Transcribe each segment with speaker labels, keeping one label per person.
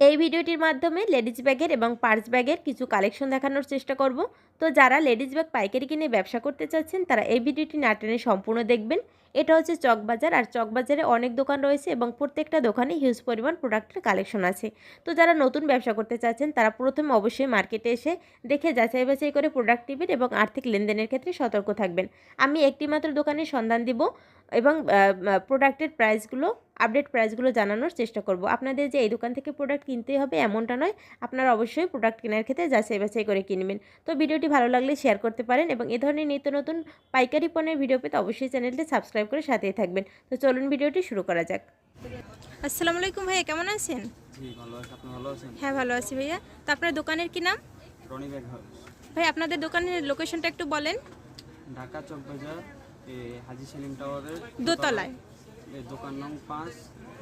Speaker 1: এই ভিডিওটির মাধ্যমে লেডিস ব্যাগের এবং পার্স ব্যাগের কিছু কালেকশন দেখানোর চেষ্টা করব। তো যারা লেডিস ব্যাগ পাইকারি কিনে ব্যবসা করতে চাচ্ছেন, তারা এই ভিডিওটি না টেনে সম্পূর্ণ দেখবেন। এটা হচ্ছে চকবাজার। আর চকবাজারে অনেক দোকান রয়েছে এবং প্রত্যেকটা দোকানে হিউজ পরিমাণ প্রোডাক্টের কালেকশন আছে। তো যারা নতুন ব্যবসা করতে চাচ্ছেন, তারা প্রথমে অবশ্যই মার্কেটে এসে দেখে যাচাই বাছাই করে প্রোডাক্ট নেবেন এবং আর্থিক লেনদেনের ক্ষেত্রে সতর্ক থাকবেন। আমি একটিমাত্র দোকানের সন্ধান দিব এবং প্রোডাক্টের প্রাইসগুলো আপডেট প্রাইসগুলো জানানোর চেষ্টা করব। আপনাদের যে এই দোকান থেকে প্রোডাক্ট কিনতেই হবে এমনটা নয়, আপনারা অবশ্যই প্রোডাক্ট কেনার ক্ষেত্রে যাচাই বাছাই করে কিনবেন তো ভিডিওটি ভালো লাগলে শেয়ার করতে পারেন এবং এ ধরনের নিত্য নতুন পাইকারি পণ্যের ভিডিও পেতে অবশ্যই চ্যানেলটি সাবস্ক্রাইব করে সাথেই থাকবেন। তো চলুন ভিডিওটি শুরু করা যাক।
Speaker 2: আসসালামু আলাইকুম ভাইয়া কেমন আছেন?
Speaker 3: জি ভালো আছি। আপনি ভালো আছেন?
Speaker 2: হ্যাঁ ভালো আছি ভাইয়া। তো আপনার দোকানের কি নাম?
Speaker 3: Rony bag house.
Speaker 2: ভাই আপনাদের দোকানের লোকেশনটা একটু বলেন।
Speaker 3: ঢাকা চক বাজার এ, হাজি সেলিম টাওয়ারের
Speaker 2: দোতলায়।
Speaker 3: দোকান পাঁচ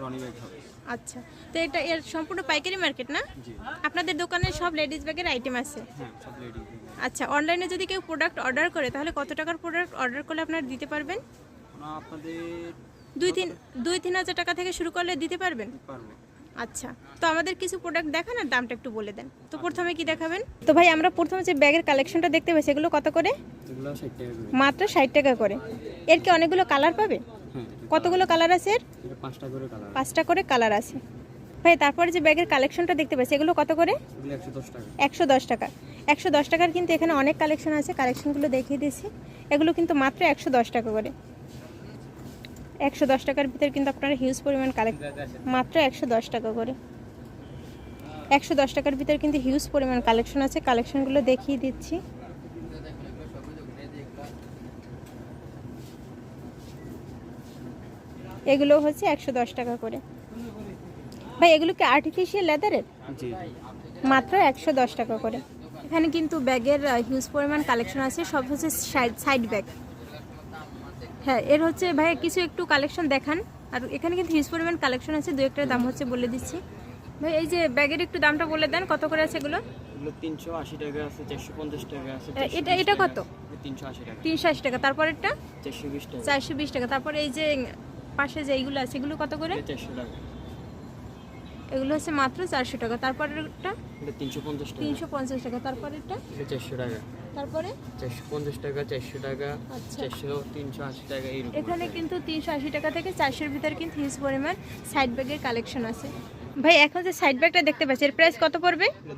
Speaker 3: রনি ব্যাগ হাউস।
Speaker 2: আচ্ছা। তো এটা এর সম্পূর্ণ পাইকারি মার্কেট না?
Speaker 3: জি।
Speaker 2: আপনাদের দোকানে সব লেডিস ব্যাগের আইটেম আছে?
Speaker 3: হ্যাঁ
Speaker 2: আচ্ছা অনলাইনে যদি কেউ প্রোডাক্ট অর্ডার করে তাহলে কত টাকার প্রোডাক্ট অর্ডার করলে আপনারা দিতে পারবেন?
Speaker 3: আপনাদের
Speaker 2: দুই তিন দুই তিন হাজার টাকা থেকে শুরু করলে দিতে পারবেন?
Speaker 3: পারব।
Speaker 2: আচ্ছা তো আমাদের কিছু প্রোডাক্ট দেখান আর দামটা একটু বলে দেন। তো প্রথমে কি দেখাবেন? তো ভাই আমরা প্রথমে যে ব্যাগের কালেকশনটা দেখতে পাচ্ছি এগুলো কত করে? মাত্র ষাট টাকা করে। এর কি অনেকগুলো কালার পাবে?
Speaker 3: হ্যাঁ।
Speaker 2: কতগুলো কালার আছে এর?
Speaker 3: পাঁচটা করে কালার
Speaker 2: আছে। ভাই তারপরে যে ব্যাগের কালেকশনটা দেখতে পাচ্ছি এগুলো কত করে?
Speaker 3: একশো দশ টাকা।
Speaker 2: একশো দশ টাকার কিন্তু এখানে অনেক কালেকশন আছে। কালেকশনগুলো দেখিয়ে দিয়েছি। এগুলো কিন্তু মাত্র একশো দশ টাকা করে। একশো দশ টাকার ভিতরে কিন্তু আপনারা হিউজ পরিমাণ কালেক্ট মাত্র একশো দশ টাকা করে। একশো দশ টাকার ভিতরে কিন্তু হিউজ পরিমাণ কালেকশন আছে। কালেকশনগুলো দেখিয়ে দিচ্ছি। এগুলো হচ্ছে একশো দশ টাকা করে। ভাই এগুলো কি আর্টিফিশিয়াল লেদারের মাত্র একশো দশ টাকা করে। এখানে কিন্তু ব্যাগের হিউজ পরিমাণ কালেকশন আছে। সব হচ্ছে সাইড ব্যাগ হ্যাঁ এর হচ্ছে ভাই কিছু একটু কালেকশন দেখান। আর এখানে কিন্তু হিউজ পরিমাণ কালেকশন আছে দু একটার দাম হচ্ছে বলে দিচ্ছি। ভাই এই যে ব্যাগের একটু দামটা বলে দেন কত করে আছে এগুলো?
Speaker 3: তিনশো আশি টাকা আছে চারশো পঞ্চাশ টাকা আছে
Speaker 2: এটা এটা কত?
Speaker 3: তিনশো আশি টাকা।
Speaker 2: তিনশো আশি টাকা। তারপরেরটা?
Speaker 3: চারশো বিশ টাকা।
Speaker 2: চারশো বিশ টাকা। তারপরে এই যে পাশে যে এইগুলো আছে এগুলো কত করে?
Speaker 3: চারশো টাকা।
Speaker 2: এগুলো হচ্ছে মাত্র চারশো টাকা।
Speaker 3: এটা তিনশো পঞ্চাশ টাকা।
Speaker 2: তিনশো পঞ্চাশ টাকা।
Speaker 3: এটা চারশো টাকা।
Speaker 2: তারপরে?
Speaker 3: চারশো পঞ্চাশ টাকা চারশো টাকা
Speaker 2: আচ্ছা।
Speaker 3: চারশো তিনশো আশি টাকা এইরকম
Speaker 2: এখানে কিন্তু তিনশো আশি টাকা থেকে চারশোর ভিতরে কিন্তু হিউজ পরিমাণ সাইড ব্যাগের কালেকশন আছে। ভাই এখন যে সাইড ব্যাগটা দেখতে পাচ্ছি এর প্রাইস কত পড়বে?
Speaker 3: এটা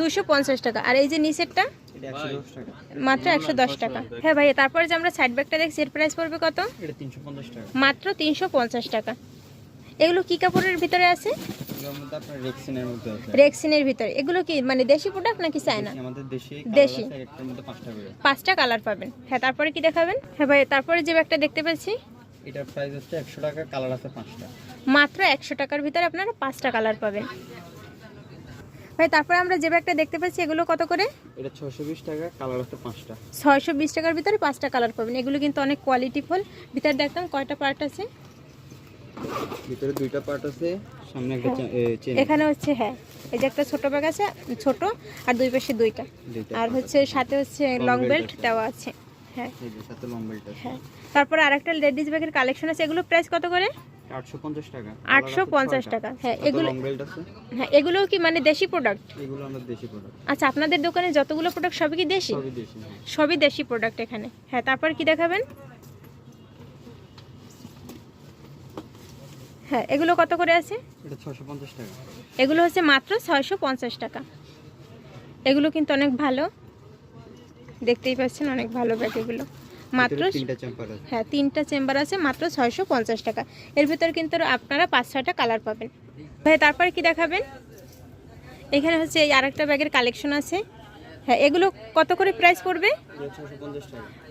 Speaker 3: দুশো পঞ্চাশ টাকা।
Speaker 2: আর এই যে নিচেরটা?
Speaker 3: এটা টাকা।
Speaker 2: মাত্র একশো দশ টাকা। হ্যাঁ ভাই তারপরে যে আমরা সাইড ব্যাগটা দেখছি এর প্রাইস পড়বে কত? মাত্র তিনশো পঞ্চাশ টাকা। এগুলো কি কাপড়ের ভিতরে আছে?
Speaker 3: রেক্সিনের মধ্যে আছে।
Speaker 2: রেক্সিনের ভিতরে। এগুলো কি মানে দেশি প্রোডাক্ট নাকি চায়না?
Speaker 3: আমাদের দেশি
Speaker 2: দেশি।
Speaker 3: দেশি একটার মধ্যে পাঁচটা করে।
Speaker 2: পাঁচটা কালার পাবেন। হ্যাঁ তারপরে কি দেখাবেন? হ্যাঁ ভাই তারপরে যে ব্যাগটা দেখতে পাচ্ছি
Speaker 3: এটার প্রাইস হচ্ছে একশো টাকা কালার আছে পাঁচটা।
Speaker 2: মাত্র একশো টাকার ভিতরে আপনারা পাঁচটা কালার পাবেন। ভাই তারপরে আমরা যে ব্যাগটা দেখতে পাচ্ছি এগুলো কত করে?
Speaker 3: এটা ছশো বিশ টাকা কালার আছে পাঁচটা।
Speaker 2: ছয়শো বিশ টাকার ভিতরে পাঁচটা কালার পাবেন। এগুলো কিন্তু অনেক কোয়ালিটি ফুল। ভিতরে দেখতাম কয়টা পার্ট আছে?
Speaker 3: ভিতরে দুইটা পার্ট আছে সামনে একটা চে- চেন
Speaker 2: এখানে হচ্ছে হ্যাঁ এই যে একটা ছোট ব্যাগ আছে ছোট আর দুই পাশে দুইটা। আর হচ্ছে সাথে হচ্ছে লং বেল্ট দেওয়া আছে হ্যাঁ।
Speaker 3: আছে। এই যে সাথে লং বেল্ট আছে।
Speaker 2: হ্যাঁ। তারপরে আরেকটা লেডিস ব্যাগের কালেকশন আছে এগুলো প্রাইস কত করে?
Speaker 3: আটশো পঞ্চাশ টাকা।
Speaker 2: হ্যাঁ এগুলো হ্যাঁ কি মানে দেশি প্রোডাক্ট
Speaker 3: এগুলো আমরা দেশি প্রোডাক্ট
Speaker 2: আচ্ছা আপনাদের দোকানে যতগুলো প্রোডাক্ট সবই কি দেশি?
Speaker 3: সবই দেশি হ্যাঁ।
Speaker 2: সবই দেশি প্রোডাক্ট এখানে। হ্যাঁ তারপর কি দেখাবেন? হ্যাঁ এগুলো কত করে আছে? এগুলো হচ্ছে মাত্র ছয়শো পঞ্চাশ টাকা। এগুলো কিন্তু অনেক ভালো। দেখতেই পাচ্ছেন অনেক ভালো ব্যাগ এগুলো। মাত্র হ্যাঁ তিনটা চেম্বার আছে মাত্র ছয়শো পঞ্চাশ টাকা। এর ভিতর কিন্তু আপনারা পাঁচ ছয়টা কালার পাবেন। ভাই তারপরে কি দেখাবেন? এখানে হচ্ছে এই আরেকটা ব্যাগের কালেকশন আছে। হ্যাঁ এগুলো কত করে প্রাইস পড়বে?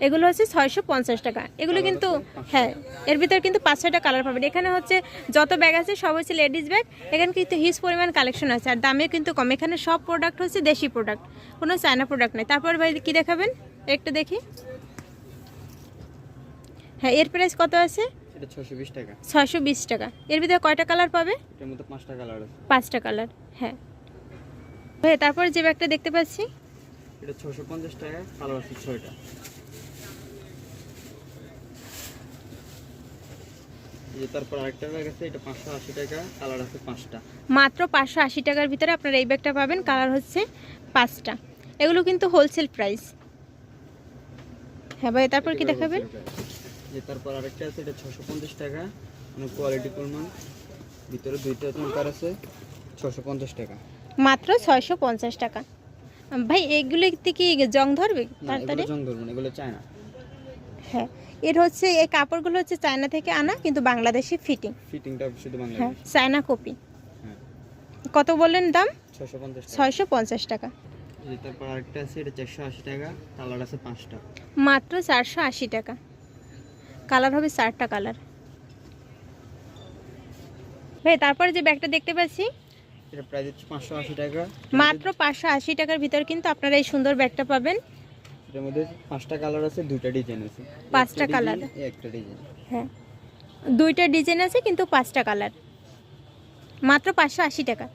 Speaker 2: এগুলো হচ্ছে ছয়শো পঞ্চাশ টাকা। এগুলো কিন্তু হ্যাঁ এর ভিতরে কিন্তু পাঁচ ছয়টা কালার পাবেন। এখানে হচ্ছে যত ব্যাগ আছে সব হচ্ছে লেডিস ব্যাগ এখানে কিন্তু হিউজ পরিমাণ কালেকশন আছে। আর দামে কিন্তু কম। এখানে সব প্রোডাক্ট হচ্ছে দেশি প্রোডাক্ট কোনো চায়না প্রোডাক্ট নেই। তারপর ভাই কী দেখাবেন? একটু দেখি। হ্যাঁ এর প্রাইস কত আছে? ছয়শো বিশ টাকা। এর ভিতরে কয়টা কালার পাবে?
Speaker 3: পাঁচটা কালার
Speaker 2: পাঁচটা কালার হ্যাঁ। ভাই তারপর যে ব্যাগটা দেখতে পাচ্ছি।
Speaker 3: এটা ছশো পঞ্চাশ টাকা কালার আছে ছয়টা। তারপর আরেকটা ব্যাগ আছে এটা পাঁচশো আশি টাকা কালার আছে পাঁচটা।
Speaker 2: মাত্র পাঁচশো আশি টাকার ভিতরে আপনারা এই ব্যাগটা পাবেন কালার হচ্ছে পাঁচটা। এগুলো কিন্তু হোলসেল প্রাইস হ্যাঁ ভাই তারপর কি দেখাবেন?
Speaker 3: যে তারপর আরেকটা আছে এটা ছশো পঞ্চাশ টাকা অনেক কোয়ালিটি পরিমাণ ভিতরে দুইটা আছে ছশো পঞ্চাশ টাকা।
Speaker 2: মাত্র ছয়শো পঞ্চাশ টাকা। ভাই এগুলোতে কি জং ধরবে? তাড়াতাড়ি?
Speaker 3: এগুলো জং ধরবো না এগুলো চায় না
Speaker 2: হ্যাঁ এর হচ্ছে এই কাপড়গুলো হচ্ছে চায়না থেকে আনা কিন্তু বাংলাদেশি ফিটিং
Speaker 3: ফিটিংটা শুধু
Speaker 2: হ্যাঁ চায়না কপি।
Speaker 3: হ্যাঁ।
Speaker 2: কত বললেন দাম?
Speaker 3: ছশো পঞ্চাশ টাকা। তারপর আরেকটা আছে এটা চারশো আশি টাকা কালার আছে পাঁচটা।
Speaker 2: মাত্র চারশো আশি টাকা। কালার হবে চারটা কালার ভাই তারপরে যে ব্যাগটা দেখতে পাচ্ছি
Speaker 3: এটা প্রাইস পাঁচশো আশি টাকা।
Speaker 2: মাত্র পাঁচশো আশি টাকার ভিতর কিন্তু আপনারা এই সুন্দর ব্যাগটা পাবেন।
Speaker 3: এটার মধ্যে পাঁচটা কালার আছে দুইটা ডিজাইন আছে।
Speaker 2: পাঁচটা
Speaker 3: একটা এই একটা ডিজাইন
Speaker 2: হ্যাঁ। দুইটা ডিজাইন আছে কিন্তু পাঁচটা কালার মাত্র পাঁচশো আশি টাকা।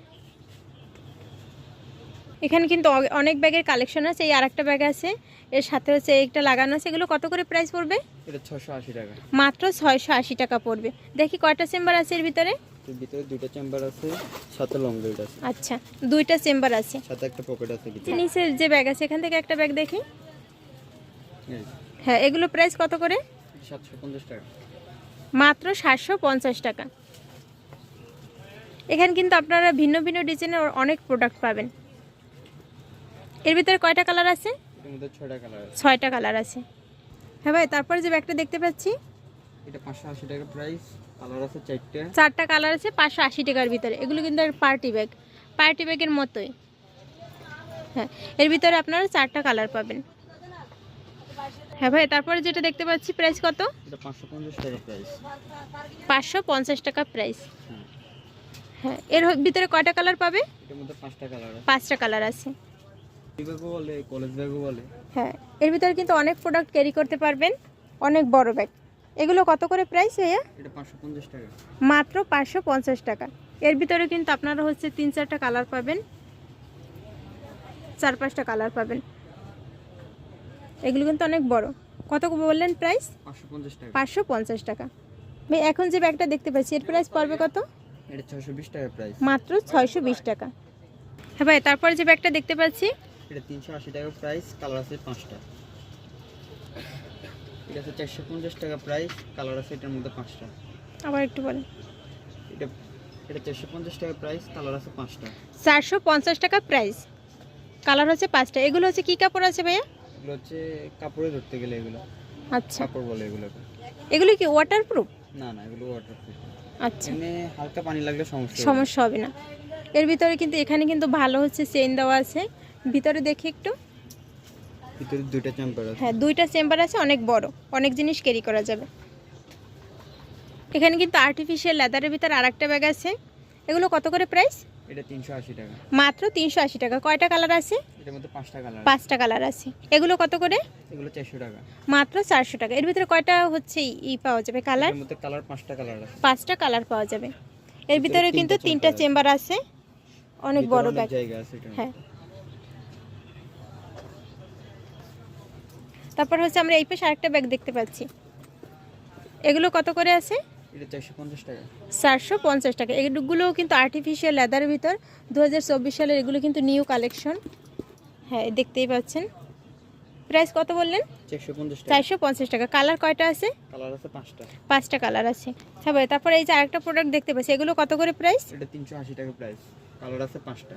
Speaker 2: এখানে কিন্তু অনেক ব্যাগের কালেকশন আছে এই আরেকটা ব্যাগ আছে। এর সাথে হচ্ছে একটা লাগানো আছে এগুলো কত করে প্রাইস পড়বে?
Speaker 3: এটা ছশো টাকা।
Speaker 2: মাত্র ছয়শো আশি টাকা পড়বে। দেখি কয়টা চেম্বার আছে এর ভিতরে?
Speaker 3: ভিতরে দুইটা চেম্বার আছে সাথে লং বেল্ট আছে।
Speaker 2: আচ্ছা দুইটা চেম্বার আছে।
Speaker 3: সাথে একটা পকেট আছে ভিতরে।
Speaker 2: নিচের যে ব্যাগ আছে এখান থেকে একটা ব্যাগ দেখি। হ্যাঁ। এগুলো প্রাইস কত করে?
Speaker 3: সাতশো পঞ্চাশ টাকা।
Speaker 2: মাত্র সাতশো পঞ্চাশ টাকা। এখানে কিন্তু আপনারা ভিন্ন ভিন্ন ডিজাইনের অনেক প্রোডাক্ট পাবেন। এর ভিতরে কয়টা কালার আছে?
Speaker 3: ছয়টা কালার আছে।
Speaker 2: হ্যাঁ ভাই তারপরে যে ব্যাগটা দেখতে পাচ্ছি
Speaker 3: এটা টাকা প্রাইস কালার আছে চারটে।
Speaker 2: চারটা কালার আছে পাঁচশো আশি টাকার ভিতরে। এগুলো কিন্তু পার্টি ব্যাগ পার্টি ব্যাগের মতোই। হ্যাঁ এর ভিতরে আপনারা চারটা কালার পাবেন। হ্যাঁ ভাই তারপরে যেটা দেখতে পাচ্ছি প্রাইস কত?
Speaker 3: এটা পাঁচশো পঞ্চাশ টাকা প্রাইস
Speaker 2: টাকা প্রাইস
Speaker 3: হ্যাঁ।
Speaker 2: হ্যাঁ এর ভিতরে কয়টা কালার পাবে?
Speaker 3: মধ্যে পাঁচটা কালার আছে।
Speaker 2: পাঁচটা কালার আছে।
Speaker 3: ব্যাগও বলে কলেজ ব্যাগও বলে।
Speaker 2: হ্যাঁ এর ভিতরে কিন্তু অনেক প্রোডাক্ট ক্যারি করতে পারবেন। অনেক বড় ব্যাগ এগুলো কত করে প্রাইস ভাইয়া?
Speaker 3: এটা টাকা।
Speaker 2: মাত্র পাঁচশো পঞ্চাশ টাকা। এর ভিতরে কিন্তু আপনারা হচ্ছে তিন চারটা কালার পাবেন। চার পাঁচটা কালার পাবেন। এগুলো কিন্তু অনেক বড়। কত বললেন প্রাইস
Speaker 3: পাঁচশো পঞ্চাশ টাকা।
Speaker 2: ভাই এখন যে ব্যাগটা দেখতে পাচ্ছি এর প্রাইস পড়বে কত?
Speaker 3: বিশ টাকা প্রাইস
Speaker 2: মাত্র ছয়শো বিশ টাকা। হ্যাঁ ভাই তারপরে যে ব্যাগটা দেখতে পাচ্ছি।
Speaker 3: এটা তিনশো আশি টাকা প্রাইস কালার আছে পাঁচটা। এটা আছে চারশো পঞ্চাশ টাকা প্রাইস কালার আছে এটার মধ্যে পাঁচটা।
Speaker 2: আবার একটু বলেন।
Speaker 3: এটা এটা চারশো পঞ্চাশ টাকা প্রাইস কালার আছে পাঁচটা।
Speaker 2: চারশো পঞ্চাশ টাকা প্রাইস কালার হচ্ছে পাঁচটা। এগুলো হচ্ছে কী কাপড় আছে ভাইয়া?
Speaker 3: এগুলো হচ্ছে কাপড়ে ধরতে গেলে এগুলো।
Speaker 2: আচ্ছা।
Speaker 3: কাপড় বলে এগুলোকে
Speaker 2: এগুলো কি ওয়াটারপ্রুফ
Speaker 3: না না এগুলো ওয়াটারপ্রুফ
Speaker 2: আচ্ছা।
Speaker 3: এমনি হালকা পানি লাগলে সমস্যা
Speaker 2: সমস্যা হবে না। এর ভিতরে কিন্তু এখানে কিন্তু ভালো হচ্ছে চেইন দেওয়া আছে। ভিতরে দেখি একটু।
Speaker 3: ভিতরে দুইটা চেম্বার আছে।
Speaker 2: হ্যাঁ দুইটা চেম্বার আছে অনেক বড়। অনেক জিনিস ক্যারি করা যাবে। এখানে কিন্তু আর্টিফিশিয়াল লেদারের ভিতরে আর একটা ব্যাগ আছে। এগুলো কত করে প্রাইস
Speaker 3: এটা তিনশো আশি টাকা।
Speaker 2: মাত্র তিনশো আশি টাকা। কয়টা কালার আছে?
Speaker 3: এটার মধ্যে পাঁচটা কালার
Speaker 2: পাঁচটা কালার আছে। এগুলো কত করে?
Speaker 3: এগুলো চারশো টাকা।
Speaker 2: মাত্র চারশো টাকা। এর ভিতরে কয়টা হচ্ছে ই পাওয়া যাবে
Speaker 3: কালারের মধ্যে কালার পাঁচটা কালার আছে।
Speaker 2: পাঁচটা কালার পাওয়া যাবে। এর ভিতরে কিন্তু তিনটা চেম্বার আছে। অনেক বড় ব্যাগ
Speaker 3: জায়গা আছে এটা
Speaker 2: হ্যাঁ। তারপর হচ্ছে আমরা এই পাশে আরেকটা ব্যাগ দেখতে পাচ্ছি। এগুলো কত করে আছে?
Speaker 3: চারশো পঞ্চাশ টাকা।
Speaker 2: এগুলোও কিন্তু আর্টিফিশিয়াল লেদারের ভিতর। দু হাজার চব্বিশ সালের এগুলো কিন্তু নিউ কালেকশন হ্যাঁ দেখতেই পাচ্ছেন। প্রাইস কত বললেন?
Speaker 3: চারশো পঞ্চাশ টাকা।
Speaker 2: কালার কয়টা আছে?
Speaker 3: পাঁচটা।
Speaker 2: পাঁচটা কালার আছে। হ্যাঁ ভাই তারপরে এই যে আরেকটা প্রোডাক্ট দেখতে পাচ্ছি। এগুলো কত করে প্রাইস
Speaker 3: তিনশো আশি টাকা প্রাইস কালার আছে পাঁচটা।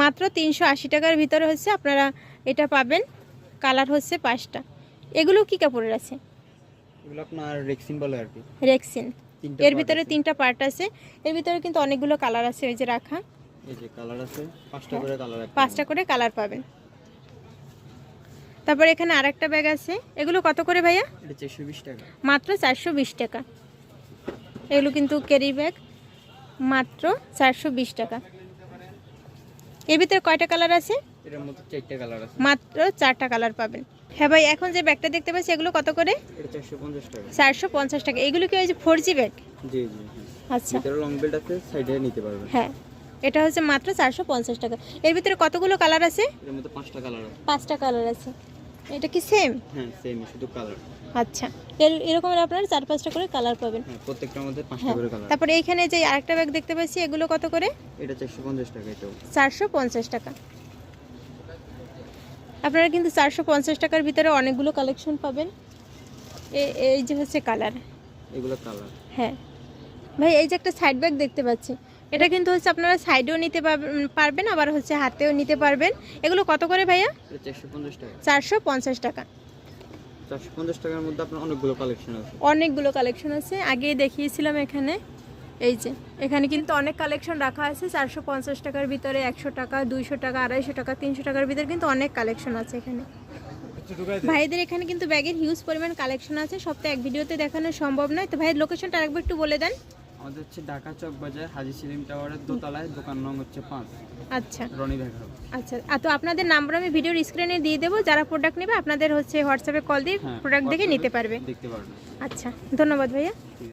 Speaker 2: মাত্র তিনশো আশি টাকার ভিতরে হচ্ছে আপনারা এটা পাবেন। কালার হচ্ছে পাঁচটা। এগুলো কি কাপড়ের আছে?
Speaker 3: এগুলো আপনার রেক্সিন বলে আর কি।
Speaker 2: রেক্সিন এর ভিতরে তিনটা পার্ট আছে। এর ভিতরে কিন্তু অনেকগুলো কালার আছে ওই যে রাখা।
Speaker 3: এই যে কালার আছে পাঁচটা করে কালার।
Speaker 2: পাঁচটা করে কালার পাবেন। তারপর এখানে আরেকটা ব্যাগ আছে। এগুলো কত করে ভাইয়া?
Speaker 3: টাকা।
Speaker 2: মাত্র চারশো বিশ টাকা। এগুলো কিন্তু ক্যারি ব্যাগ মাত্র চারশো বিশ টাকা। এর ভিতরে কয়টা কালার আছে?
Speaker 3: এটার মধ্যে চারটা কালার আছে।
Speaker 2: মাত্র চারটা কালার পাবেন। হ্যাঁ ভাই এখন যে ব্যাগটা দেখতে পাচ্ছি এগুলো কত করে?
Speaker 3: চারশো পঞ্চাশ টাকা।
Speaker 2: এগুলো কি ওই যে ফোর জি ব্যাগ?
Speaker 3: জি জি
Speaker 2: আচ্ছা।
Speaker 3: লং বেল্ট আছে সাইডে নিতে পারবেন।
Speaker 2: হ্যাঁ। এটা হচ্ছে মাত্র চারশো পঞ্চাশ টাকা। এর ভিতরে কতগুলো কালার আছে?
Speaker 3: এর মধ্যে পাঁচটা কালার আছে।
Speaker 2: পাঁচটা কালার আছে। এটা কি সেম
Speaker 3: হ্যাঁ সেম শুধু কালার
Speaker 2: আচ্ছা। এর এরকমের আপনারা চার পাঁচটা করে কালার পাবেন।
Speaker 3: হ্যাঁ প্রত্যেকটার মধ্যে পাঁচটা
Speaker 2: হ্যাঁ।
Speaker 3: করে কালার
Speaker 2: তারপরে এইখানে যে আরেকটা ব্যাগ দেখতে পাচ্ছি এগুলো কত করে?
Speaker 3: এটা চারশো পঞ্চাশ টাকা এটাও।
Speaker 2: চারশো পঞ্চাশ টাকা। আপনারা কিন্তু চারশো পঞ্চাশ টাকার ভিতরে অনেকগুলো কালেকশন পাবেন। এই যে হচ্ছে কালার
Speaker 3: এগুলো কালার
Speaker 2: হ্যাঁ। ভাই এই যে একটা সাইড ব্যাগ দেখতে পাচ্ছি। এটা কিন্তু হচ্ছে আপনারা সাইডেও নিতে পারবেন- আবার হচ্ছে হাতেও নিতে পারবেন। এগুলো কত করে ভাইয়া?
Speaker 3: চারশো পঞ্চাশ টাকা।
Speaker 2: চারশো পঞ্চাশ
Speaker 3: টাকার মধ্যে আপনার অনেকগুলো কালেকশন আছে।
Speaker 2: অনেকগুলো কালেকশন আছে। আগেই দেখিয়েছিলাম এখানে। এই যে এখানে কিন্তু অনেক কালেকশন রাখা আছে। চারশো পঞ্চাশ টাকার ভিতরে একশো টাকা দুইশো টাকা আড়াইশো টাকা তিনশো টাকার ভিতরে কিন্তু অনেক কালেকশন আছে এখানে। ভাইদের এখানে কিন্তু ব্যাগের হিউজ পরিমাণ কালেকশন আছে। সব তো এক ভিডিওতে দেখানো সম্ভব নয়। তো ভাইয়ের লোকেশনটা আরেকবার একটু বলে দেন।
Speaker 3: আমাদের হচ্ছে ঢাকা চক বাজার হাজি সেলিম টাওয়ারের দোতলায়। দোকান নং হচ্ছে পাঁচ
Speaker 2: আচ্ছা।
Speaker 3: রনি ব্যাগ
Speaker 2: আচ্ছা আর তো আপনাদের নাম্বার আমি ভিডিওর স্ক্রিনে দিয়ে দেবো। যারা প্রোডাক্ট নেবে আপনাদের হচ্ছে হোয়াটসঅ্যাপে কল দিয়ে
Speaker 3: হ্যাঁ,
Speaker 2: প্রোডাক্ট দেখে নিতে পারবে।
Speaker 3: দেখতে পারবেন
Speaker 2: আচ্ছা ধন্যবাদ ভাইয়া।